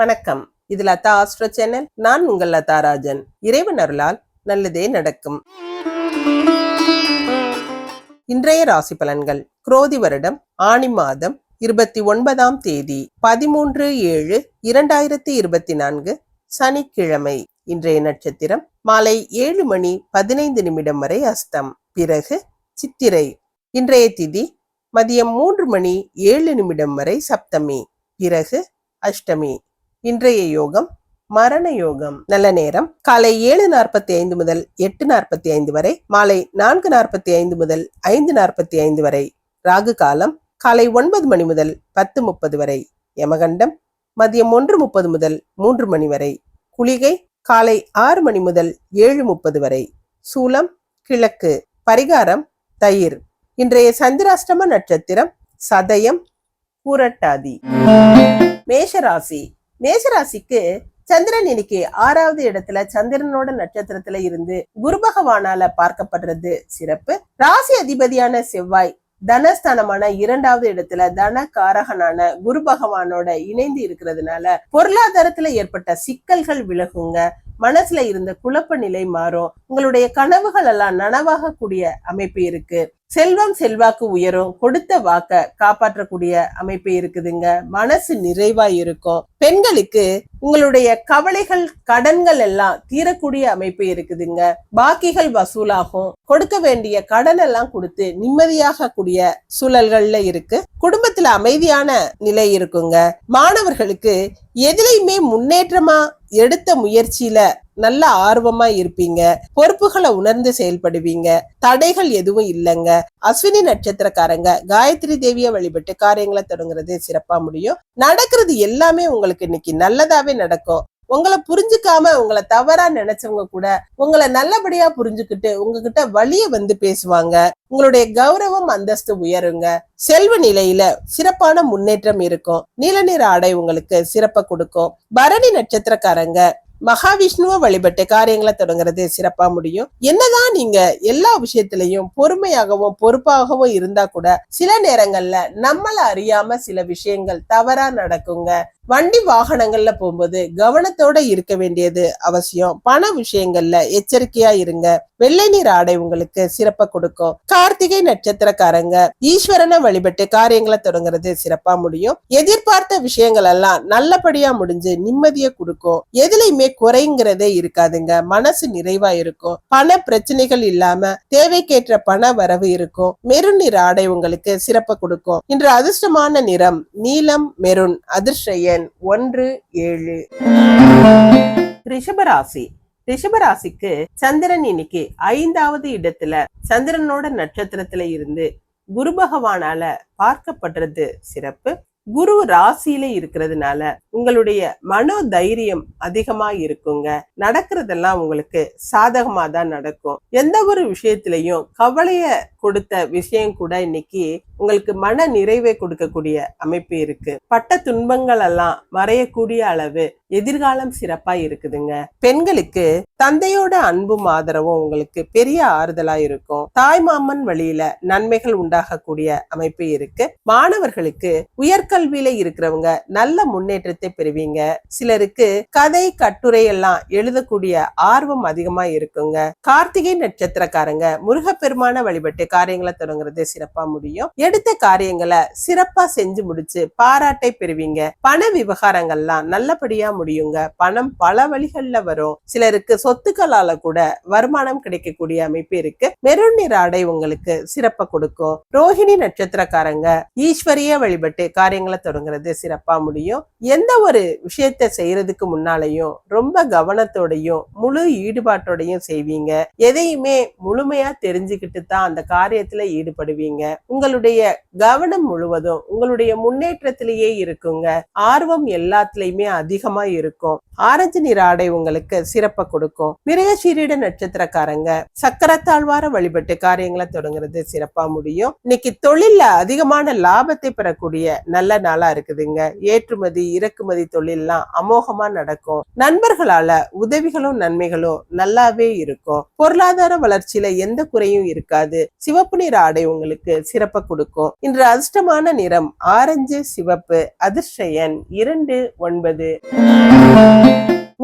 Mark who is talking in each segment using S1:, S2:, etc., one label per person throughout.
S1: வணக்கம் இது Latha astro channel நான் உங்கள் லதா ராஜன் இறைவன் அருளால் நல்லதே நடக்கும் இன்றைய ராசி பலன்கள் குரோதி வருடம் ஆணி மாதம் இருபத்தி ஒன்பதாம் தேதி பதிமூன்று ஏழு இரண்டாயிரத்தி இருபத்தி நான்கு சனிக்கிழமை இன்றைய நட்சத்திரம் மாலை ஏழு மணி பதினைந்து நிமிடம் வரை அஸ்தம் பிறகு சித்திரை இன்றைய திதி மதியம் மூன்று மணி ஏழு நிமிடம் வரை சப்தமி பிறகு அஷ்டமி இன்றைய யோகம் மரண யோகம் நல்ல நேரம் காலை ஏழு நாற்பத்தி ஐந்து முதல் எட்டு நாற்பத்தி ஐந்து வரை மாலை நான்கு நாற்பத்தி ஐந்து முதல் ஐந்து நாற்பத்தி ஐந்து வரை ராகு காலம் காலை ஒன்பது மணி முதல் பத்து முப்பது வரை யமகண்டம் மதியம் ஒன்று முப்பது முதல் மூன்று மணி வரை குளிகை காலை ஆறு மணி முதல் ஏழு முப்பது வரை சூலம் கிழக்கு பரிகாரம் தயிர் இன்றைய சந்திராஷ்டம நட்சத்திரம் சதயம் பூரட்டாதி மேஷராசி மேஷராசிக்கு சந்திரன் இன்னைக்கு ஆறாவது இடத்துல சந்திரனோட நட்சத்திரத்துல இருந்து குரு பகவானால பார்க்கப்படுறது சிறப்பு ராசி அதிபதியான செவ்வாய் தனஸ்தானமான இரண்டாவது இடத்துல தன காரகனான குரு பகவானோட இணைந்து இருக்கிறதுனால பொருளாதாரத்துல ஏற்பட்ட சிக்கல்கள் விலகுங்க மனசுல இருந்த குழப்ப நிலை மாறும் உங்களுடைய கனவுகள் எல்லாம் நனவாக கூடிய அமைப்பு இருக்கு செல்வம் செல்வாக்கு உயரும் கொடுத்த வாக்க காப்பாற்றக்கூடிய அமைப்பு இருக்குதுங்க மனசு நிறைவா இருக்கும் பெண்களுக்கு உங்களுடைய கவலைகள் கடன்கள் எல்லாம் தீரக்கூடிய அமைப்பு இருக்குதுங்க பாக்கிகள் வசூலாகும் கொடுக்க வேண்டிய கடன் எல்லாம் கொடுத்து நிம்மதியாக கூடிய சூழல்கள்ல இருக்கு குடும்பத்துல அமைதியான நிலை இருக்குங்க மாணவர்களுக்கு எதிலையுமே முன்னேற்றமா எடுத்த முயற்சியில நல்ல ஆர்வமா இருப்பீங்க பொறுப்புகளை உணர்ந்து செயல்படுவீங்க தடைகள் எதுவும் இல்லைங்க அஸ்வினி நட்சத்திரக்காரங்க காயத்ரி தேவியை வழிபட்டு காரியங்களை தொடங்குறது சிறப்பா முடியும் நடக்கிறது எல்லாமே உங்களுக்கு இன்னைக்கு நல்லதாவே நடக்கும் உங்களை புரிஞ்சுக்காம உங்களை தவறா நினைச்சவங்க கூட உங்களை நல்லபடியா புரிஞ்சுக்கிட்டு உங்ககிட்ட வழிய வந்து பேசுவாங்க உங்களுடைய கௌரவம் அந்தஸ்து உயருங்க செல்வ நிலையில சிறப்பான முன்னேற்றம் இருக்கும் நீலநீர் ஆடை உங்களுக்கு சிறப்ப கொடுக்கும் பரணி நட்சத்திரக்காரங்க மகாவிஷ்ணுவை வழிபட்டு காரியங்களை தொடங்குறது சிறப்பா முடியும் என்னதான் நீங்க எல்லா விஷயத்திலையும் பொறுமையாகவும் பொறுப்பாகவும் இருந்தா கூட சில நேரங்கள்ல நம்மள அறியாம சில விஷயங்கள் தவறா நடக்குங்க வண்டி வாகனங்கள்ல போகும்போது கவனத்தோட இருக்க வேண்டியது அவசியம் பண விஷயங்கள்ல எச்சரிக்கையா இருங்க வெள்ளை நீர் ஆடை உங்களுக்கு சிறப்ப கொடுக்கும் கார்த்திகை நட்சத்திரக்காரங்க ஈஸ்வரனை வழிபட்டு காரியங்களை தொடங்குறது சிறப்பா முடியும் எதிர்பார்த்த விஷயங்கள் எல்லாம் நல்லபடியா முடிஞ்சு நிம்மதியை கொடுக்கும் எதுலையுமே குறைங்கிறதே இருக்காதுங்க மனசு நிறைவா இருக்கும் பண பிரச்சனைகள் இல்லாம தேவைக்கேற்ற பண வரவு இருக்கும் மெருன் நீர் ஆடை உங்களுக்கு சிறப்ப கொடுக்கும் இன்று அதிர்ஷ்டமான நிறம் நீலம் மெருன் அதிர்ஷ்ட எண் ஒன்று ஏழு ரிஷபராசி ரிஷபராசிக்கு சந்திரன் இன்னைக்கு ஐந்தாவது இடத்துல சந்திரனோட நட்சத்திரத்துல இருந்து குரு பகவானால பார்க்கப்படுறது சிறப்பு குரு ராசியில இருக்கிறதுனால உங்களுடைய மனோ தைரியம் அதிகமா இருக்குங்க நடக்கிறதெல்லாம் உங்களுக்கு சாதகமா தான் நடக்கும் எந்த ஒரு விஷயத்திலையும் கவலைய கொடுத்த விஷயம் கூட இன்னைக்கு உங்களுக்கு மன நிறைவை கொடுக்கக்கூடிய அமைப்பு இருக்கு பட்ட துன்பங்கள் எல்லாம் வரையக்கூடிய அளவு எதிர்காலம் சிறப்பா இருக்குதுங்க பெண்களுக்கு தந்தையோட அன்பும் ஆதரவும் உங்களுக்கு பெரிய ஆறுதலா இருக்கும் தாய்மாமன் வழியில நன்மைகள் உண்டாகக்கூடிய அமைப்பு இருக்கு மாணவர்களுக்கு உயர்கல்வியில இருக்கிறவங்க நல்ல முன்னேற்றத்தை பெறுவீங்க சிலருக்கு கதை கட்டுரை எல்லாம் எழுதக்கூடிய ஆர்வம் அதிகமா இருக்குங்க கார்த்திகை நட்சத்திரக்காரங்க முருகப்பெருமான வழிபட்டு காரியங்களை தொடங்குறது சிறப்பா முடியும் எடுத்த காரியங்களை சிறப்பா செஞ்சு முடிச்சு பாராட்டை பெறுவீங்க பண விவகாரங்கள்லாம் நல்லபடியா முடியுங்க பணம் பல வழிகள்ல வரும் சிலருக்கு சொத்துக்களால கூட வருமானம் கிடைக்கக்கூடிய அமைப்பு இருக்கு மெருநிற ஆடை உங்களுக்கு சிறப்ப கொடுக்கும் ரோஹிணி நட்சத்திரக்காரங்க ஈஸ்வரிய வழிபட்டு காரியங்களை தொடங்குறது சிறப்பா முடியும் எந்த ஒரு விஷயத்த செய்யறதுக்கு முன்னாலையும் ரொம்ப கவனத்தோடையும் முழு ஈடுபாட்டோடையும் செய்வீங்க எதையுமே முழுமையா தெரிஞ்சுக்கிட்டு தான் அந்த காரியம் காரியத்துல ஈடுபடுவீங்க உங்களுடைய கவனம் முழுவதும் உங்களுடைய முன்னேற்றத்திலேயே இருக்குங்க ஆர்வம் எல்லாத்திலயுமே அதிகமா இருக்கும் ஆரஞ்சு நிற ஆடை உங்களுக்கு சிறப்ப கொடுக்கும் மிருகசீரிட நட்சத்திரக்காரங்க சக்கரத்தாழ்வார வழிபட்டு காரியங்களை தொடங்குறது சிறப்பா முடியும் இன்னைக்கு தொழில்ல அதிகமான லாபத்தை பெறக்கூடிய நல்ல நாளா இருக்குதுங்க ஏற்றுமதி இறக்குமதி தொழில்லாம் அமோகமா நடக்கும் நண்பர்களால உதவிகளும் நன்மைகளும் நல்லாவே இருக்கும் பொருளாதார வளர்ச்சியில எந்த குறையும் இருக்காது சிவ சிவப்பு நிற ஆடை உங்களுக்கு சிறப்ப கொடுக்கும் இன்று அதிர்ஷ்டமான நிறம் ஆரஞ்சு சிவப்பு அதிர்ஷயன் இரண்டு ஒன்பது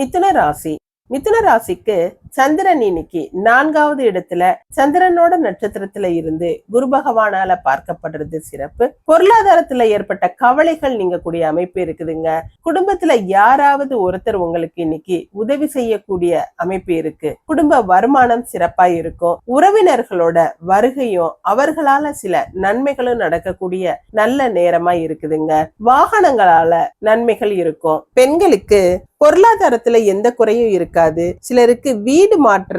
S1: மிதுன ராசி மிதுன ராசிக்கு சந்திரன் இன்னைக்கு நான்காவது இடத்துல சந்திரனோட நட்சத்திரத்துல இருந்து குரு பகவானால பார்க்கப்படுறது சிறப்பு பொருளாதாரத்துல ஏற்பட்ட கவலைகள் நீங்க கூடிய அமைப்பு இருக்குதுங்க குடும்பத்துல யாராவது ஒருத்தர் உங்களுக்கு இன்னைக்கு உதவி செய்யக்கூடிய அமைப்பு இருக்கு குடும்ப வருமானம் சிறப்பா இருக்கும் உறவினர்களோட வருகையும் அவர்களால சில நன்மைகளும் நடக்கக்கூடிய நல்ல நேரமா இருக்குதுங்க வாகனங்களால நன்மைகள் இருக்கும் பெண்களுக்கு பொருளாதாரத்துல எந்த குறையும் இருக்காது சிலருக்கு வீ வீடு மாற்ற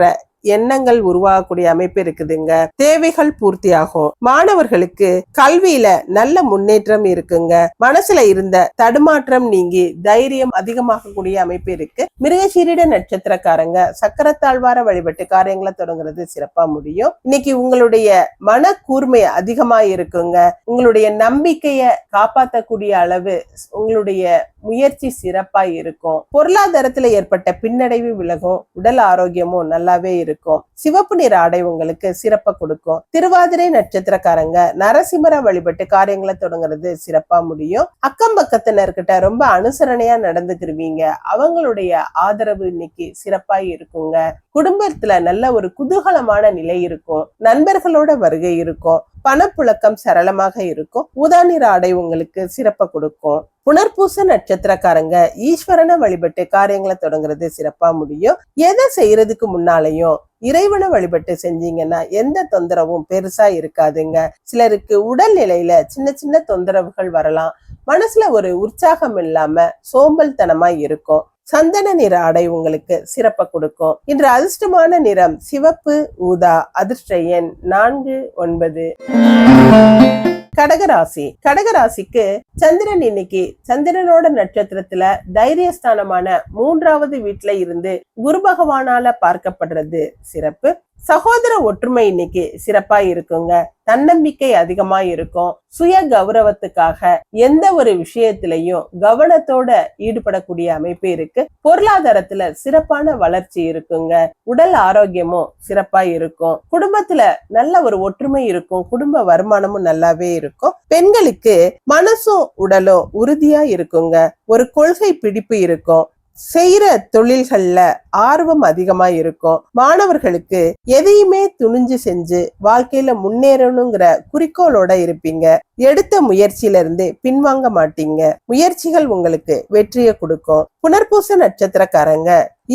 S1: எண்ணங்கள் உருவாகக்கூடிய அமைப்பு இருக்குதுங்க தேவைகள் பூர்த்தி ஆகும் மாணவர்களுக்கு கல்வியில நல்ல முன்னேற்றம் இருக்குங்க மனசுல இருந்த தடுமாற்றம் நீங்கி தைரியம் அதிகமாக கூடிய அமைப்பு இருக்கு மிருகசீரிட நட்சத்திரக்காரங்க சக்கரத்தாழ்வார வழிபட்டு காரியங்களை தொடங்குறது சிறப்பா முடியும் இன்னைக்கு உங்களுடைய மன கூர்மை அதிகமா இருக்குங்க உங்களுடைய நம்பிக்கைய காப்பாற்றக்கூடிய அளவு உங்களுடைய முயற்சி சிறப்பா இருக்கும் பொருளாதாரத்துல ஏற்பட்ட பின்னடைவு விலகும் உடல் ஆரோக்கியமும் நல்லாவே இருக்கும் இருக்கும் சிவப்பு நிற ஆடை உங்களுக்கு சிறப்பை கொடுக்கும் திருவாதிரை நட்சத்திரக்காரங்க நரசிம்மரா வழிபட்டு காரியங்களை தொடங்குறது சிறப்பா முடியும் அக்கம் பக்கத்தினர்கிட்ட ரொம்ப அனுசரணையா நடந்துக்கிருவீங்க அவங்களுடைய ஆதரவு இன்னைக்கு சிறப்பா இருக்குங்க குடும்பத்துல நல்ல ஒரு குதூகலமான நிலை இருக்கும் நண்பர்களோட வருகை இருக்கும் பணப்புழக்கம் சரளமாக இருக்கும் உதாநிற ஆடை உங்களுக்கு சிறப்பை கொடுக்கும் புனர்பூச நட்சத்திரக்காரங்க ஈஸ்வரனை வழிபட்டு காரியங்களை தொடங்குறது சிறப்பா முடியும் எதை செய்யறதுக்கு முன்னாலையும் இறைவனை வழிபட்டு செஞ்சீங்கன்னா எந்த தொந்தரவும் பெருசா இருக்காதுங்க சிலருக்கு உடல் நிலையில சின்ன சின்ன தொந்தரவுகள் வரலாம் மனசுல ஒரு உற்சாகம் இல்லாம சோம்பல் தனமா இருக்கும் சந்தன நிற ஆடை உங்களுக்கு சிறப்ப கொடுக்கும் இன்று அதிர்ஷ்டமான நிறம் சிவப்பு ஊதா அதிர்ஷ்ட எண் நான்கு ஒன்பது கடகராசி கடகராசிக்கு சந்திரன் இன்னைக்கு சந்திரனோட நட்சத்திரத்துல தைரியஸ்தானமான மூன்றாவது வீட்டுல இருந்து குரு பகவானால பார்க்கப்படுறது சிறப்பு சகோதர ஒற்றுமை இன்னைக்கு சிறப்பா இருக்குங்க தன்னம்பிக்கை அதிகமா இருக்கும் சுய கௌரவத்துக்காக எந்த ஒரு விஷயத்திலையும் கவனத்தோட ஈடுபடக்கூடிய அமைப்பு இருக்கு பொருளாதாரத்துல சிறப்பான வளர்ச்சி இருக்குங்க உடல் ஆரோக்கியமும் சிறப்பா இருக்கும் குடும்பத்துல நல்ல ஒரு ஒற்றுமை இருக்கும் குடும்ப வருமானமும் நல்லாவே இருக்கும் பெண்களுக்கு மனசும் உடலும் உறுதியா இருக்குங்க ஒரு கொள்கை பிடிப்பு இருக்கும் செய்யற தொழில்கள்ல ஆர்வம் அதிகமா இருக்கும் மாணவர்களுக்கு எதையுமே துணிஞ்சு செஞ்சு வாழ்க்கையில முன்னேறணுங்கிற குறிக்கோளோட இருப்பீங்க எடுத்த முயற்சியில இருந்து பின்வாங்க மாட்டீங்க முயற்சிகள் உங்களுக்கு வெற்றியை கொடுக்கும் புனர்பூச நட்சத்திரக்காரங்க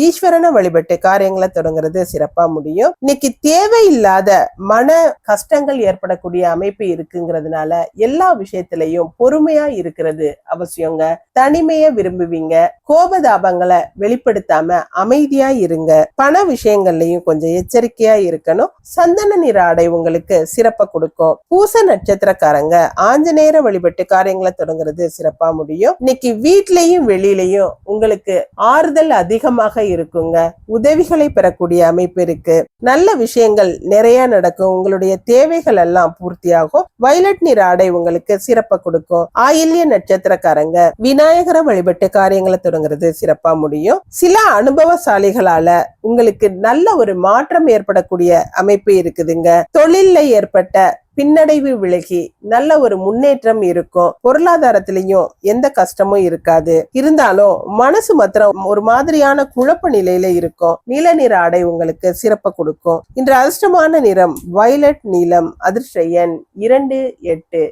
S1: ஈஸ்வரனை வழிபட்டு காரியங்களை தொடங்குறது சிறப்பா முடியும் இன்னைக்கு தேவையில்லாத மன கஷ்டங்கள் ஏற்படக்கூடிய அமைப்பு இருக்குங்கிறதுனால எல்லா விஷயத்திலையும் பொறுமையா இருக்கிறது அவசியங்க தனிமைய விரும்புவீங்க கோபதாபங்களை வெளிப்படுத்தாம அமைதியா இருங்க பண விஷயங்கள்லயும் கொஞ்சம் எச்சரிக்கையா இருக்கணும் சந்தன நிற ஆடை உங்களுக்கு சிறப்ப கொடுக்கும் பூச நட்சத்திரக்காரங்க ஆஞ்சநேயர வழிபட்டு காரியங்களை தொடங்குறது சிறப்பா முடியும் இன்னைக்கு வீட்லயும் வெளியிலயும் உங்களுக்கு ஆறுதல் அதிகமாக இருக்குங்க உதவிகளை பெறக்கூடிய அமைப்பு இருக்கு நல்ல விஷயங்கள் நிறைய நடக்கும் உங்களுடைய தேவைகள் எல்லாம் பூர்த்தியாகும் வயலட் நிற ஆடை உங்களுக்கு சிறப்ப கொடுக்கும் ஆயில்ய நட்சத்திரக்காரங்க விநாயகரை வழிபட்டு காரியங்களை தொடங்குறது சிறப்பா முடியும் சில அனுபவசாலிகளால உங்களுக்கு நல்ல ஒரு மாற்றம் ஏற்படக்கூடிய அமைப்பு இருக்குதுங்க தொழில்ல ஏற்பட்ட பின்னடைவு விலகி நல்ல ஒரு முன்னேற்றம் இருக்கும் பொருளாதாரத்திலையும் எந்த கஷ்டமும் இருக்காது இருந்தாலும் மனசு மாத்திரம் ஒரு மாதிரியான குழப்ப நிலையில இருக்கும் நீல நிற ஆடை உங்களுக்கு சிறப்ப கொடுக்கும் இன்று அதிர்ஷ்டமான நிறம் வயலட் நீலம் அதிர்ஷ்ட எண் இரண்டு எட்டு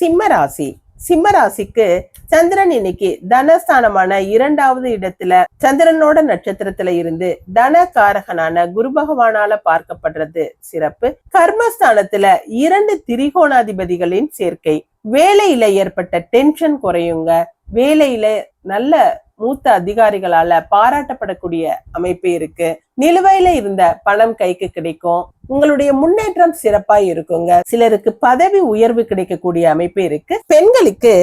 S1: சிம்ம ராசி சிம்மராசிக்கு சந்திரன் இன்னைக்கு தனஸ்தானமான இரண்டாவது இடத்துல சந்திரனோட நட்சத்திரத்துல இருந்து தன காரகனான குரு பகவானால பார்க்கப்படுறது சிறப்பு கர்மஸ்தானத்துல இரண்டு திரிகோணாதிபதிகளின் சேர்க்கை வேலையில ஏற்பட்ட டென்ஷன் குறையுங்க வேலையில நல்ல மூத்த அதிகாரிகளால பாராட்டப்படக்கூடிய அமைப்பு இருக்கு நிலுவையில இருந்த பணம் கைக்கு கிடைக்கும் உங்களுடைய முன்னேற்றம் சிறப்பா இருக்குங்க சிலருக்கு பதவி உயர்வு கிடைக்கக்கூடிய அமைப்பு இருக்கு பெண்களுக்கு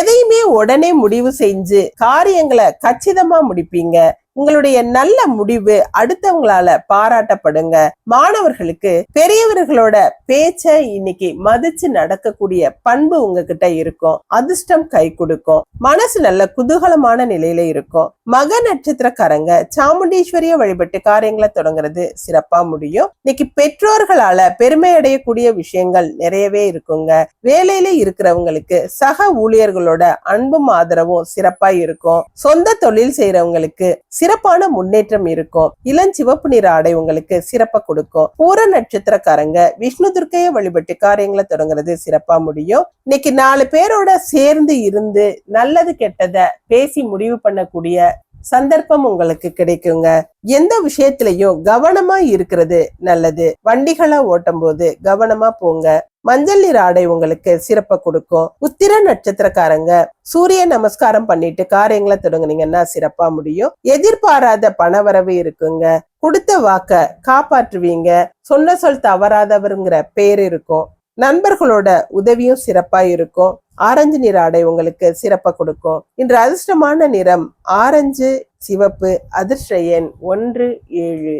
S1: எதையுமே உடனே முடிவு செஞ்சு காரியங்களை கச்சிதமா முடிப்பீங்க உங்களுடைய நல்ல முடிவு அடுத்தவங்களால பாராட்டப்படுங்க மாணவர்களுக்கு பெரியவர்களோட பேச்ச இன்னைக்கு மதிச்சு நடக்கக்கூடிய பண்பு உங்ககிட்ட இருக்கும் அதிர்ஷ்டம் கை கொடுக்கும் மனசு நல்ல குதூகலமான நிலையில இருக்கும் மக நட்சத்திரக்காரங்க சாமுண்டீஸ்வரிய வழிபட்டு காரியங்களை தொடங்குறது சிறப்பா முடியும் இன்னைக்கு பெற்றோர்களால பெருமை அடையக்கூடிய விஷயங்கள் நிறையவே இருக்குங்க வேலையில இருக்கிறவங்களுக்கு சக ஊழியர்களோட அன்பும் ஆதரவும் சிறப்பா இருக்கும் சொந்த தொழில் செய்யறவங்களுக்கு சிற சிறப்பான முன்னேற்றம் இருக்கும் இளஞ்சிவப்பு நிற ஆடை உங்களுக்கு சிறப்ப கொடுக்கும் பூர நட்சத்திரக்காரங்க விஷ்ணு துர்க்கைய வழிபட்டு காரியங்களை தொடங்குறது சிறப்பா முடியும் இன்னைக்கு நாலு பேரோட சேர்ந்து இருந்து நல்லது கெட்டதை பேசி முடிவு பண்ணக்கூடிய சந்தர்ப்பம் உங்களுக்கு கிடைக்குங்க எந்த விஷயத்திலையும் கவனமா இருக்கிறது நல்லது வண்டிகளா ஓட்டும் போது கவனமா போங்க மஞ்சள் நிற ஆடை உங்களுக்கு சிறப்பை கொடுக்கும் உத்திர நட்சத்திரக்காரங்க சூரிய நமஸ்காரம் பண்ணிட்டு காரியங்களை தொடங்குனீங்கன்னா சிறப்பா முடியும் எதிர்பாராத பணவரவு இருக்குங்க கொடுத்த வாக்க காப்பாற்றுவீங்க சொன்ன சொல் தவறாதவருங்கிற பேர் இருக்கும் நண்பர்களோட உதவியும் சிறப்பா இருக்கும் ஆரஞ்சு நிற ஆடை உங்களுக்கு சிறப்பை கொடுக்கும் இன்று அதிர்ஷ்டமான நிறம் ஆரஞ்சு சிவப்பு அதிர்ஷ்ட எண் ஒன்று ஏழு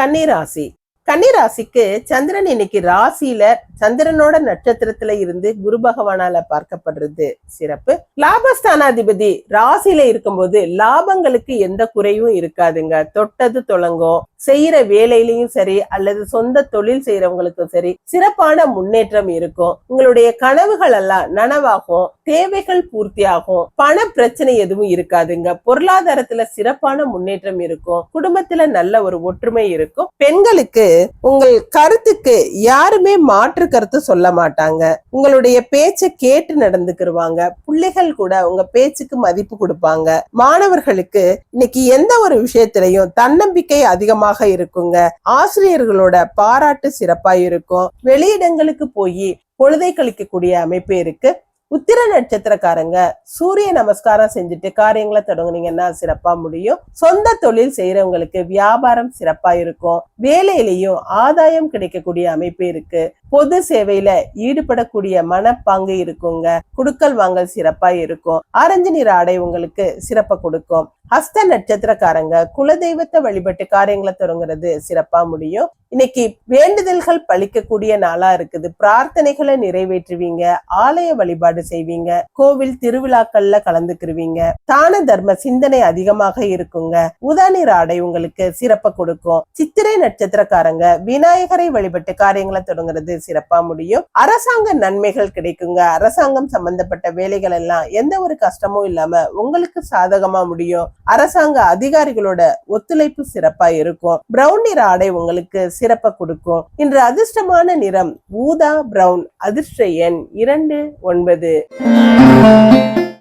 S1: கன்னிராசி கன்னிராசிக்கு சந்திரன் இன்னைக்கு ராசியில சந்திரனோட நட்சத்திரத்துல இருந்து குரு பகவானால பார்க்கப்படுறது சிறப்பு லாபஸ்தானாதிபதி ராசியில இருக்கும்போது லாபங்களுக்கு எந்த குறையும் இருக்காதுங்க தொட்டது தொடங்கும் செய்யற வேலையிலையும் சரி அல்லது சொந்த தொழில் செய்யறவங்களுக்கும் சரி சிறப்பான முன்னேற்றம் இருக்கும் உங்களுடைய கனவுகள் எல்லாம் நனவாகும் தேவைகள் பூர்த்தியாகும் பண பிரச்சனை எதுவும் இருக்காதுங்க பொருளாதாரத்துல சிறப்பான முன்னேற்றம் இருக்கும் குடும்பத்துல நல்ல ஒரு ஒற்றுமை இருக்கும் பெண்களுக்கு உங்கள் கருத்துக்கு யாருமே மாற்று கருத்து சொல்ல மாட்டாங்க உங்களுடைய பேச்சை கேட்டு நடந்துக்கிடுவாங்க பிள்ளைகள் கூட உங்க பேச்சுக்கு மதிப்பு கொடுப்பாங்க மாணவர்களுக்கு இன்னைக்கு எந்த ஒரு விஷயத்திலையும் தன்னம்பிக்கை அதிகமாக இருக்குங்க ஆசிரியர்களோட பாராட்டு சிறப்பா இருக்கும் வெளியிடங்களுக்கு போய் பொழுதை கழிக்கக்கூடிய அமைப்பு இருக்கு உத்திர நட்சத்திரக்காரங்க சூரிய நமஸ்காரம் செஞ்சுட்டு காரியங்களை தொடங்குனீங்கன்னா சிறப்பா முடியும் சொந்த தொழில் செய்யறவங்களுக்கு வியாபாரம் சிறப்பா இருக்கும் வேலையிலையும் ஆதாயம் கிடைக்கக்கூடிய அமைப்பு இருக்கு பொது சேவையில ஈடுபடக்கூடிய மனப்பாங்கு இருக்குங்க குடுக்கல் வாங்கல் சிறப்பா இருக்கும் ஆரஞ்சு நிற ஆடை உங்களுக்கு சிறப்பை கொடுக்கும் ஹஸ்த நட்சத்திரக்காரங்க குலதெய்வத்தை வழிபட்டு காரியங்களை தொடங்குறது சிறப்பா முடியும் இன்னைக்கு வேண்டுதல்கள் பழிக்கக்கூடிய நாளா இருக்குது பிரார்த்தனைகளை நிறைவேற்றுவீங்க ஆலய வழிபாடு செய்வீங்க கோவில் திருவிழாக்கள்ல கலந்துக்கிருவீங்க தான தர்ம சிந்தனை அதிகமாக இருக்குங்க உதாநீர் ஆடை உங்களுக்கு சிறப்ப கொடுக்கும் சித்திரை நட்சத்திரக்காரங்க விநாயகரை வழிபட்டு காரியங்களை தொடங்குறது சிறப்பா முடியும் அரசாங்க நன்மைகள் கிடைக்குங்க அரசாங்கம் சம்பந்தப்பட்ட வேலைகள் எல்லாம் எந்த ஒரு கஷ்டமும் இல்லாம உங்களுக்கு சாதகமா முடியும் அரசாங்க அதிகாரிகளோட ஒத்துழைப்பு சிறப்பா இருக்கும் பிரவுன் நிற ஆடை உங்களுக்கு சிறப்ப கொடுக்கும் இன்று அதிர்ஷ்டமான நிறம் ஊதா பிரவுன் அதிர்ஷ்ட எண் இரண்டு ஒன்பது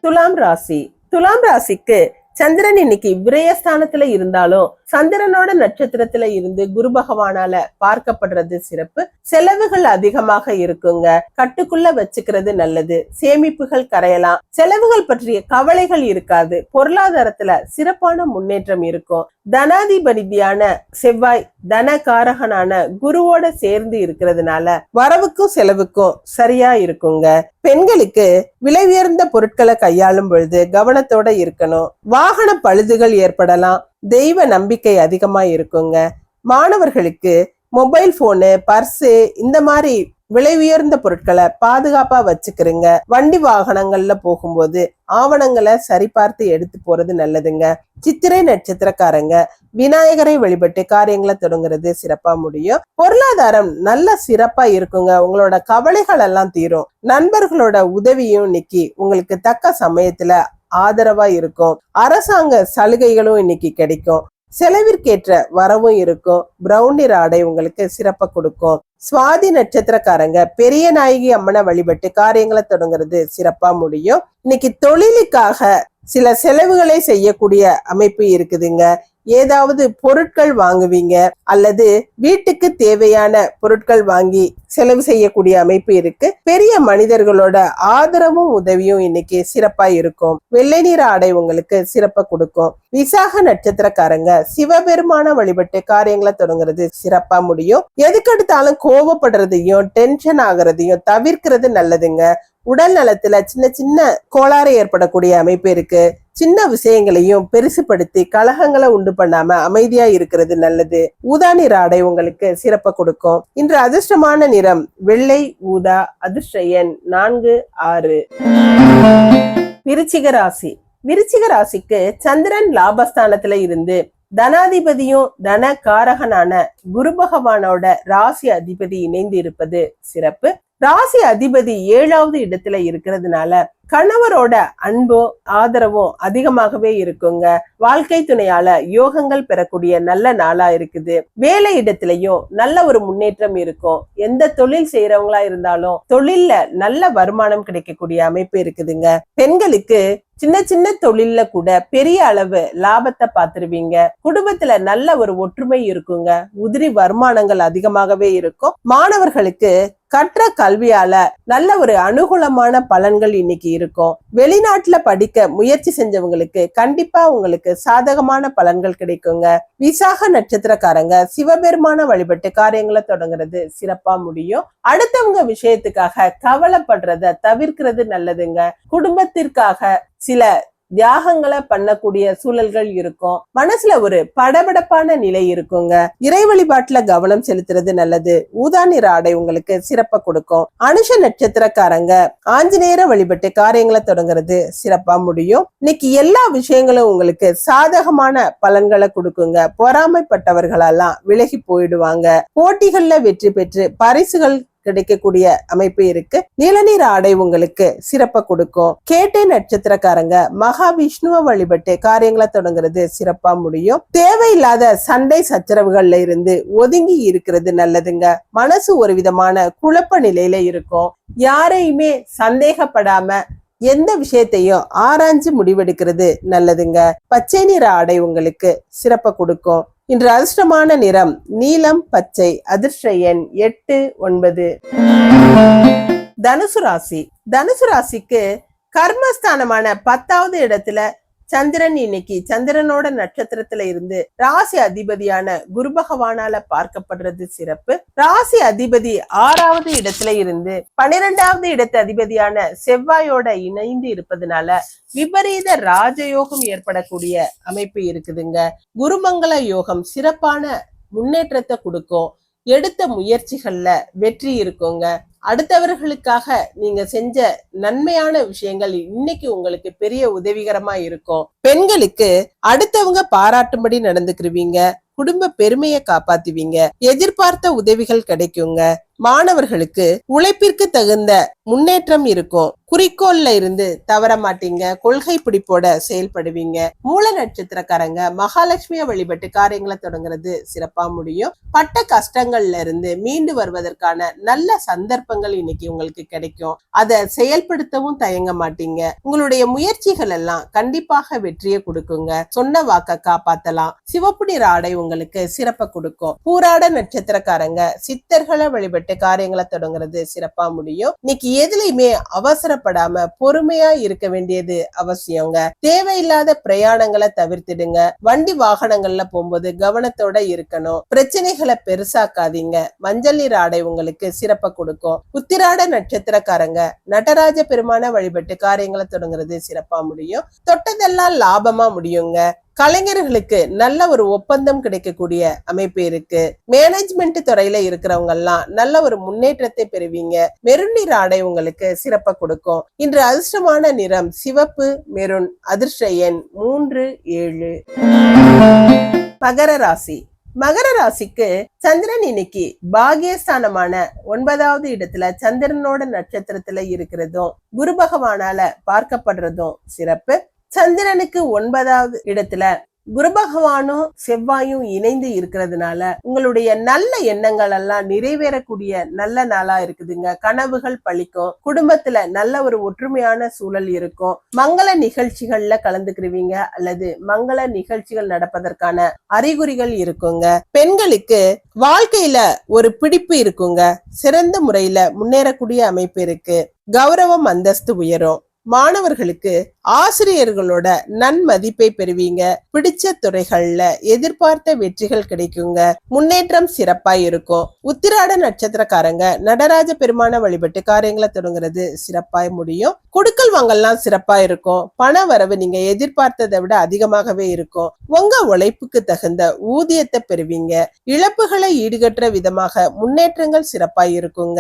S1: துலாம் ராசி துலாம் ராசிக்கு சந்திரன் இன்னைக்கு விரயஸ்தானத்துல இருந்தாலும் சந்திரனோட நட்சத்திரத்துல இருந்து குரு பகவானால பார்க்கப்படுறது சிறப்பு செலவுகள் அதிகமாக இருக்குங்க கட்டுக்குள்ள வச்சுக்கிறது நல்லது சேமிப்புகள் கரையலாம் செலவுகள் பற்றிய கவலைகள் இருக்காது பொருளாதாரத்துல சிறப்பான முன்னேற்றம் இருக்கும் தனாதிபதியான செவ்வாய் தன காரகனான குருவோட சேர்ந்து இருக்கிறதுனால வரவுக்கும் செலவுக்கும் சரியா இருக்குங்க பெண்களுக்கு விலை உயர்ந்த பொருட்களை கையாளும் பொழுது கவனத்தோட இருக்கணும் வாகன பழுதுகள் ஏற்படலாம் தெய்வ நம்பிக்கை அதிகமா இருக்குங்க மாணவர்களுக்கு மொபைல் போனு பர்ஸு இந்த மாதிரி விலை உயர்ந்த பொருட்களை பாதுகாப்பா வச்சுக்கிறீங்க வண்டி வாகனங்கள்ல போகும்போது ஆவணங்களை சரிபார்த்து எடுத்து போறது நல்லதுங்க சித்திரை நட்சத்திரக்காரங்க விநாயகரை வழிபட்டு காரியங்களை தொடங்குறது சிறப்பா முடியும் பொருளாதாரம் நல்ல சிறப்பா இருக்குங்க உங்களோட கவலைகள் எல்லாம் தீரும் நண்பர்களோட உதவியும் நிக்கி உங்களுக்கு தக்க சமயத்துல ஆதரவா இருக்கும் அரசாங்க சலுகைகளும் இன்னைக்கு கிடைக்கும் செலவிற்கேற்ற வரவும் இருக்கும் பிரவுன் நிற ஆடை உங்களுக்கு சிறப்பை கொடுக்கும் சுவாதி நட்சத்திரக்காரங்க பெரிய நாயகி அம்மனை வழிபட்டு காரியங்களை தொடங்குறது சிறப்பா முடியும் இன்னைக்கு தொழிலுக்காக சில செலவுகளை செய்யக்கூடிய அமைப்பு இருக்குதுங்க ஏதாவது பொருட்கள் வாங்குவீங்க அல்லது வீட்டுக்கு தேவையான பொருட்கள் வாங்கி செலவு செய்யக்கூடிய அமைப்பு இருக்கு பெரிய மனிதர்களோட ஆதரவும் உதவியும் இன்னைக்கு சிறப்பா இருக்கும் வெள்ளை நிற ஆடை உங்களுக்கு சிறப்ப கொடுக்கும் விசாக நட்சத்திரக்காரங்க சிவபெருமான வழிபட்டு காரியங்களை தொடங்குறது சிறப்பா முடியும் எதுக்கெடுத்தாலும் கோவப்படுறதையும் டென்ஷன் ஆகுறதையும் தவிர்க்கிறது நல்லதுங்க உடல் நலத்துல சின்ன சின்ன கோளாறு ஏற்படக்கூடிய அமைப்பு இருக்கு சின்ன விஷயங்களையும் பெருசுபடுத்தி கலகங்களை உண்டு பண்ணாம அமைதியா இருக்கிறது நல்லது ஊதா நிற ஆடை உங்களுக்கு சிறப்பை கொடுக்கும் இன்று அதிர்ஷ்டமான நிறம் வெள்ளை ஊதா அதிர்ஷ்ட எண் நான்கு ஆறு விருச்சிக ராசி விருச்சிக ராசிக்கு சந்திரன் லாபஸ்தானத்துல இருந்து தனாதிபதியும் தன காரகனான குரு பகவானோட ராசி அதிபதி இணைந்து இருப்பது சிறப்பு ராசி அதிபதி ஏழாவது இடத்துல இருக்கிறதுனால கணவரோட அன்பும் ஆதரவும் அதிகமாகவே இருக்குங்க வாழ்க்கை துணையால யோகங்கள் பெறக்கூடிய நல்ல நாளா இருக்குது வேலை இடத்துலயும் நல்ல ஒரு முன்னேற்றம் இருக்கும் எந்த தொழில் செய்யறவங்களா இருந்தாலும் தொழில்ல நல்ல வருமானம் கிடைக்கக்கூடிய அமைப்பு இருக்குதுங்க பெண்களுக்கு சின்ன சின்ன தொழில்ல கூட பெரிய அளவு லாபத்தை பார்த்துருவீங்க குடும்பத்துல நல்ல ஒரு ஒற்றுமை இருக்குங்க உதிரி வருமானங்கள் அதிகமாகவே இருக்கும் மாணவர்களுக்கு கற்ற கல்வியால நல்ல ஒரு அனுகூலமான பலன்கள் இன்னைக்கு இருக்கும் இருக்கும் வெளிநாட்டுல படிக்க முயற்சி செஞ்சவங்களுக்கு கண்டிப்பா உங்களுக்கு சாதகமான பலன்கள் கிடைக்குங்க விசாக நட்சத்திரக்காரங்க சிவபெருமான வழிபட்டு காரியங்களை தொடங்குறது சிறப்பா முடியும் அடுத்தவங்க விஷயத்துக்காக கவலைப்படுறத தவிர்க்கிறது நல்லதுங்க குடும்பத்திற்காக சில தியாகங்களை பண்ணக்கூடிய சூழல்கள் இருக்கும் மனசுல ஒரு படபடப்பான நிலை இருக்குங்க இறை வழிபாட்டுல கவனம் செலுத்துறது நல்லது ஊதா நிற ஆடை உங்களுக்கு சிறப்பா கொடுக்கும் அனுஷ நட்சத்திரக்காரங்க ஆஞ்சநேயர வழிபட்டு காரியங்களை தொடங்குறது சிறப்பா முடியும் இன்னைக்கு எல்லா விஷயங்களும் உங்களுக்கு சாதகமான பலன்களை கொடுக்குங்க பொறாமைப்பட்டவர்களெல்லாம் விலகி போயிடுவாங்க போட்டிகள்ல வெற்றி பெற்று பரிசுகள் கிடைக்கக்கூடிய அமைப்பு இருக்கு நிலநீர் ஆடை உங்களுக்கு சிறப்பை கொடுக்கும் கேட்டை நட்சத்திரக்காரங்க மகாவிஷ்ணுவை வழிபட்டு காரியங்களை தொடங்குறது சிறப்பா முடியும் தேவையில்லாத சண்டை சச்சரவுகள்ல இருந்து ஒதுங்கி இருக்கிறது நல்லதுங்க மனசு ஒரு விதமான குழப்ப நிலையில இருக்கும் யாரையுமே சந்தேகப்படாம எந்த விஷயத்தையும் ஆராய்ஞ்சு முடிவெடுக்கிறது நல்லதுங்க பச்சை நிற ஆடை உங்களுக்கு சிறப்பை கொடுக்கும் இன்று அதிர்ஷ்டமான நிறம் நீலம் பச்சை அதிர்ஷ்ட எண் எட்டு ஒன்பது தனுசு ராசி தனுசு ராசிக்கு கர்மஸ்தானமான பத்தாவது இடத்துல சந்திரன் இன்னைக்கு சந்திரனோட நட்சத்திரத்துல இருந்து ராசி அதிபதியான குரு பகவானால பார்க்கப்படுறது சிறப்பு ராசி அதிபதி ஆறாவது இடத்துல இருந்து பனிரெண்டாவது இடத்து அதிபதியான செவ்வாயோட இணைந்து இருப்பதுனால விபரீத ராஜயோகம் ஏற்படக்கூடிய அமைப்பு இருக்குதுங்க குருமங்கள யோகம் சிறப்பான முன்னேற்றத்தை கொடுக்கும் எடுத்த முயற்சிகள்ல வெற்றி இருக்குங்க அடுத்தவர்களுக்காக நீங்க செஞ்ச நன்மையான விஷயங்கள் இன்னைக்கு உங்களுக்கு பெரிய உதவிகரமா இருக்கும் பெண்களுக்கு அடுத்தவங்க பாராட்டும்படி நடந்துக்கிருவீங்க குடும்ப பெருமையை காப்பாத்துவீங்க எதிர்பார்த்த உதவிகள் கிடைக்குங்க மாணவர்களுக்கு உழைப்பிற்கு தகுந்த முன்னேற்றம் இருக்கும் குறிக்கோள்ல இருந்து தவற மாட்டீங்க கொள்கை பிடிப்போட செயல்படுவீங்க மூல நட்சத்திரக்காரங்க மகாலட்சுமியை வழிபட்டு காரியங்களை தொடங்குறது சிறப்பா முடியும் பட்ட கஷ்டங்கள்ல இருந்து மீண்டு வருவதற்கான நல்ல சந்தர்ப்பங்கள் இன்னைக்கு உங்களுக்கு கிடைக்கும் அதை செயல்படுத்தவும் தயங்க மாட்டீங்க உங்களுடைய முயற்சிகள் எல்லாம் கண்டிப்பாக வெற்றியை கொடுக்குங்க சொன்ன வாக்க காப்பாத்தலாம் சிவப்பு நிற ஆடை உங்களுக்கு சிறப்பை கொடுக்கும் பூராட நட்சத்திரக்காரங்க சித்தர்களை வழிபட்டு திட்டமிட்டு காரியங்களை தொடங்குறது சிறப்பா முடியும் இன்னைக்கு எதுலையுமே அவசரப்படாம பொறுமையா இருக்க வேண்டியது அவசியங்க தேவையில்லாத பிரயாணங்களை தவிர்த்திடுங்க வண்டி வாகனங்கள்ல போகும்போது கவனத்தோட இருக்கணும் பிரச்சனைகளை பெருசாக்காதீங்க மஞ்சள் நீர் ஆடை உங்களுக்கு சிறப்ப கொடுக்கும் உத்திராட நட்சத்திரக்காரங்க நடராஜ பெருமான வழிபட்டு காரியங்களை தொடங்குறது சிறப்பா முடியும் தொட்டதெல்லாம் லாபமா முடியுங்க கலைஞர்களுக்கு நல்ல ஒரு ஒப்பந்தம் கிடைக்கக்கூடிய அமைப்பு இருக்கு மேனேஜ்மெண்ட் துறையில இருக்கிறவங்க எல்லாம் நல்ல ஒரு முன்னேற்றத்தை பெறுவீங்க மெருநீர் ஆடை உங்களுக்கு சிறப்ப கொடுக்கும் இன்று அதிர்ஷ்டமான நிறம் சிவப்பு மெருண் அதிர்ஷ்ட எண் மூன்று ஏழு மகர ராசி மகர ராசிக்கு சந்திரன் இன்னைக்கு பாகியஸ்தானமான ஒன்பதாவது இடத்துல சந்திரனோட நட்சத்திரத்துல இருக்கிறதும் குரு பகவானால பார்க்கப்படுறதும் சிறப்பு சந்திரனுக்கு ஒன்பதாவது இடத்துல குரு பகவானும் செவ்வாயும் இணைந்து இருக்கிறதுனால உங்களுடைய நல்ல எண்ணங்கள் எல்லாம் நிறைவேறக்கூடிய நல்ல நாளா இருக்குதுங்க கனவுகள் பழிக்கும் குடும்பத்துல நல்ல ஒரு ஒற்றுமையான சூழல் இருக்கும் மங்கள நிகழ்ச்சிகள்ல கலந்துக்கிருவீங்க அல்லது மங்கள நிகழ்ச்சிகள் நடப்பதற்கான அறிகுறிகள் இருக்குங்க பெண்களுக்கு வாழ்க்கையில ஒரு பிடிப்பு இருக்குங்க சிறந்த முறையில முன்னேறக்கூடிய அமைப்பு இருக்கு கௌரவம் அந்தஸ்து உயரும் மாணவர்களுக்கு ஆசிரியர்களோட நன்மதிப்பை பெறுவீங்க பிடிச்ச துறைகள்ல எதிர்பார்த்த வெற்றிகள் கிடைக்குங்க முன்னேற்றம் சிறப்பா இருக்கும் உத்திராட நட்சத்திரக்காரங்க நடராஜ பெருமான வழிபட்டு காரியங்களை தொடங்குறது சிறப்பாய் முடியும் கொடுக்கல் வாங்கல்லாம் சிறப்பா இருக்கும் பண வரவு நீங்க எதிர்பார்த்ததை விட அதிகமாகவே இருக்கும் உங்க உழைப்புக்கு தகுந்த ஊதியத்தை பெறுவீங்க இழப்புகளை ஈடுகட்டுற விதமாக முன்னேற்றங்கள் சிறப்பாய் இருக்குங்க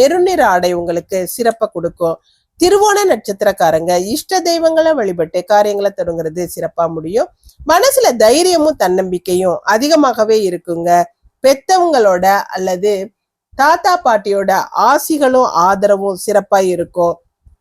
S1: மெருநிற ஆடை உங்களுக்கு சிறப்பை கொடுக்கும் திருவோண நட்சத்திரக்காரங்க இஷ்ட தெய்வங்களை வழிபட்டு காரியங்களை தொடங்குறது சிறப்பா முடியும் மனசுல தைரியமும் தன்னம்பிக்கையும் அதிகமாகவே இருக்குங்க பெத்தவங்களோட அல்லது தாத்தா பாட்டியோட ஆசிகளும் ஆதரவும் சிறப்பா இருக்கும்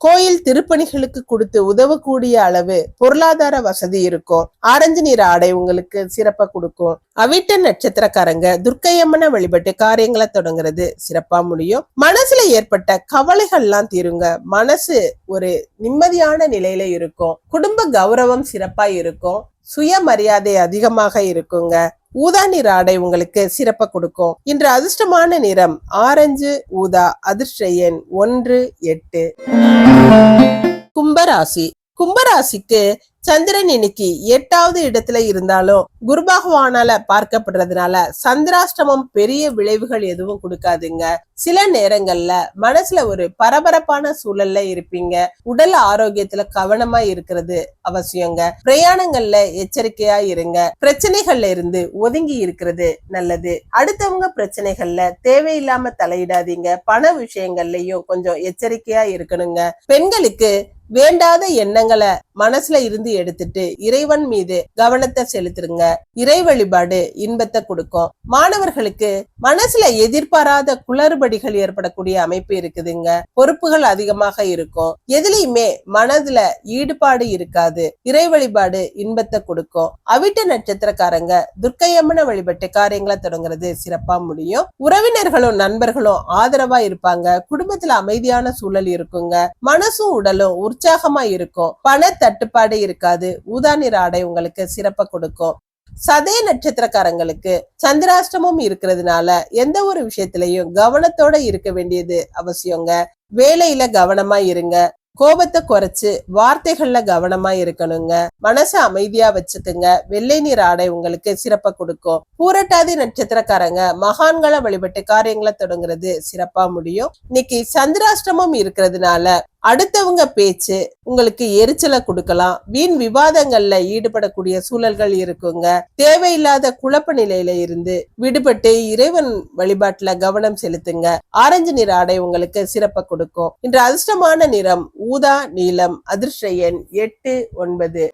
S1: கோயில் திருப்பணிகளுக்கு கொடுத்து உதவக்கூடிய அளவு பொருளாதார வசதி இருக்கும் ஆரஞ்சு நிற ஆடை உங்களுக்கு சிறப்பா கொடுக்கும் அவிட்ட நட்சத்திரக்காரங்க துர்க்கையம்மனை வழிபட்டு காரியங்களை தொடங்குறது சிறப்பா முடியும் மனசுல ஏற்பட்ட கவலைகள்லாம் தீருங்க மனசு ஒரு நிம்மதியான நிலையில இருக்கும் குடும்ப கௌரவம் சிறப்பா இருக்கும் சுயமரியாதை அதிகமாக இருக்குங்க ஊதா நிற ஆடை உங்களுக்கு சிறப்ப கொடுக்கும் இன்று அதிர்ஷ்டமான நிறம் ஆரஞ்சு ஊதா அதிர்ஷ்ட எண் ஒன்று எட்டு கும்பராசி கும்பராசிக்கு சந்திரன் இன்னைக்கு எட்டாவது இடத்துல இருந்தாலும் குரு பகவானால பார்க்கப்படுறதுனால சந்திராஷ்டமம் பெரிய விளைவுகள் எதுவும் கொடுக்காதுங்க சில நேரங்கள்ல மனசுல ஒரு பரபரப்பான சூழல்ல இருப்பீங்க உடல் ஆரோக்கியத்துல கவனமா இருக்கிறது அவசியங்க பிரயாணங்கள்ல எச்சரிக்கையா இருங்க பிரச்சனைகள்ல இருந்து ஒதுங்கி இருக்கிறது நல்லது அடுத்தவங்க பிரச்சனைகள்ல தேவையில்லாம தலையிடாதீங்க பண விஷயங்கள்லயும் கொஞ்சம் எச்சரிக்கையா இருக்கணுங்க பெண்களுக்கு வேண்டாத எண்ணங்களை மனசுல இருந்து எடுத்துட்டு இறைவன் மீது கவனத்தை செலுத்துருங்க இறை வழிபாடு இன்பத்தை கொடுக்கும் மாணவர்களுக்கு மனசுல எதிர்பாராத குளறுபடிகள் ஏற்படக்கூடிய அமைப்பு இருக்குதுங்க பொறுப்புகள் அதிகமாக இருக்கும் எதுலயுமே மனதுல ஈடுபாடு இருக்காது இறை வழிபாடு இன்பத்தை கொடுக்கும் அவிட்ட நட்சத்திரக்காரங்க துர்க்கையம்மன வழிபட்டு காரியங்களை தொடங்குறது சிறப்பா முடியும் உறவினர்களும் நண்பர்களும் ஆதரவா இருப்பாங்க குடும்பத்துல அமைதியான சூழல் இருக்குங்க மனசும் உடலும் உற்சாகமா இருக்கும் பண தட்டுப்பாடு இருக்காது ஊதா ஆடை உங்களுக்கு சிறப்பை கொடுக்கும் சதய நட்சத்திரக்காரங்களுக்கு சந்திராஷ்டமும் இருக்கிறதுனால எந்த ஒரு விஷயத்திலையும் கவனத்தோட இருக்க வேண்டியது அவசியங்க வேலையில கவனமா இருங்க கோபத்தை குறைச்சு வார்த்தைகள்ல கவனமா இருக்கணுங்க மனசை அமைதியா வச்சுக்குங்க வெள்ளை நீர் ஆடை உங்களுக்கு சிறப்ப கொடுக்கும் பூரட்டாதி நட்சத்திரக்காரங்க மகான்களை வழிபட்டு காரியங்களை தொடங்குறது சிறப்பா முடியும் இன்னைக்கு சந்திராஷ்டமம் இருக்கிறதுனால அடுத்தவங்க பேச்சு உங்களுக்கு எரிச்சலை கொடுக்கலாம் வீண் விவாதங்கள்ல ஈடுபடக்கூடிய சூழல்கள் இருக்குங்க தேவையில்லாத குழப்ப நிலையில இருந்து விடுபட்டு இறைவன் வழிபாட்டுல கவனம் செலுத்துங்க ஆரஞ்சு நிற ஆடை உங்களுக்கு சிறப்பை கொடுக்கும் இன்று அதிர்ஷ்டமான நிறம் ஊதா நீலம் அதிர்ஷ்ட எண் எட்டு ஒன்பது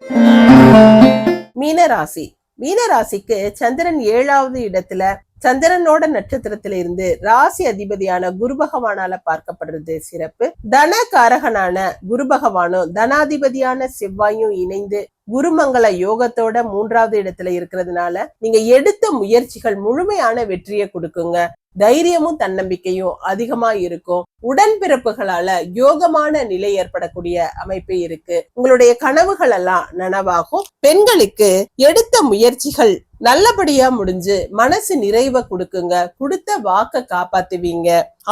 S1: மீனராசி மீனராசிக்கு சந்திரன் ஏழாவது இடத்துல சந்திரனோட நட்சத்திரத்துல இருந்து ராசி அதிபதியான குரு பகவானால பார்க்கப்படுறது சிறப்பு தன காரகனான குரு பகவானும் தனாதிபதியான செவ்வாயும் இணைந்து குருமங்கள யோகத்தோட மூன்றாவது இடத்துல இருக்கிறதுனால நீங்க எடுத்த முயற்சிகள் முழுமையான வெற்றியை கொடுக்குங்க தைரியமும் தன்னம்பிக்கையும் அதிகமா இருக்கும் உடன்பிறப்புகளால யோகமான நிலை ஏற்படக்கூடிய அமைப்பு இருக்கு உங்களுடைய கனவுகள் எல்லாம் நனவாகும் பெண்களுக்கு எடுத்த முயற்சிகள் நல்லபடியா முடிஞ்சு மனசு நிறைவை கொடுக்குங்க கொடுத்த வாக்க காப்பாத்துவீங்க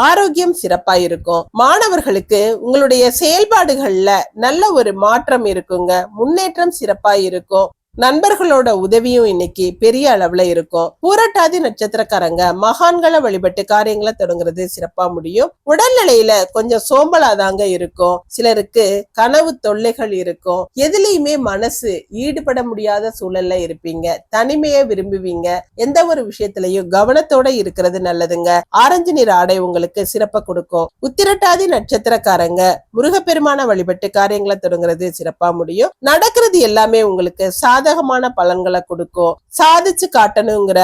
S1: ஆரோக்கியம் சிறப்பா இருக்கும் மாணவர்களுக்கு உங்களுடைய செயல்பாடுகள்ல நல்ல ஒரு மாற்றம் இருக்குங்க முன்னேற்றம் சிறப்பா இருக்கும் நண்பர்களோட உதவியும் இன்னைக்கு பெரிய அளவுல இருக்கும் பூரட்டாதி நட்சத்திரக்காரங்க மகான்களை வழிபட்டு காரியங்களை தொடங்குறது சிறப்பா முடியும் உடல்நிலையில கொஞ்சம் சோம்பலா தாங்க இருக்கும் சிலருக்கு கனவு தொல்லைகள் இருக்கும் எதுலயுமே மனசு ஈடுபட முடியாத சூழல்ல இருப்பீங்க தனிமைய விரும்புவீங்க எந்த ஒரு விஷயத்திலையும் கவனத்தோட இருக்கிறது நல்லதுங்க ஆரஞ்சு நிற ஆடை உங்களுக்கு சிறப்ப கொடுக்கும் உத்திரட்டாதி நட்சத்திரக்காரங்க முருகப்பெருமான வழிபட்டு காரியங்களை தொடங்குறது சிறப்பா முடியும் நடக்கிறது எல்லாமே உங்களுக்கு சாத சாதகமான பலன்களை கொடுக்கும் சாதிச்சு காட்டணுங்கிற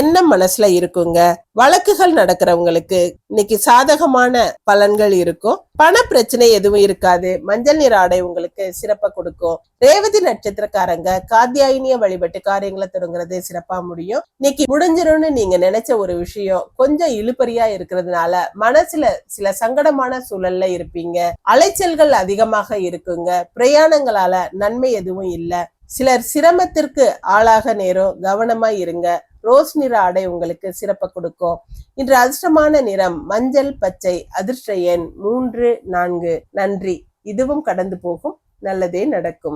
S1: எண்ணம் மனசுல இருக்குங்க வழக்குகள் நடக்கிறவங்களுக்கு இன்னைக்கு சாதகமான பலன்கள் இருக்கும் பண பிரச்சனை எதுவும் இருக்காது மஞ்சள் நீர் ஆடை உங்களுக்கு சிறப்பா கொடுக்கும் ரேவதி நட்சத்திரக்காரங்க காத்தியாயினிய வழிபட்டு காரியங்களை தொடங்குறதே சிறப்பா முடியும் இன்னைக்கு முடிஞ்சிரும்னு நீங்க நினைச்ச ஒரு விஷயம் கொஞ்சம் இழுபறியா இருக்கிறதுனால மனசுல சில சங்கடமான சூழல்ல இருப்பீங்க அலைச்சல்கள் அதிகமாக இருக்குங்க பிரயாணங்களால நன்மை எதுவும் இல்லை சிலர் சிரமத்திற்கு ஆளாக நேரம் கவனமா இருங்க ரோஸ் நிற ஆடை உங்களுக்கு சிறப்ப கொடுக்கும் இன்று அதிர்ஷ்டமான நிறம் மஞ்சள் பச்சை அதிர்ஷ்ட எண் மூன்று நான்கு நன்றி இதுவும் கடந்து போகும் நல்லதே நடக்கும்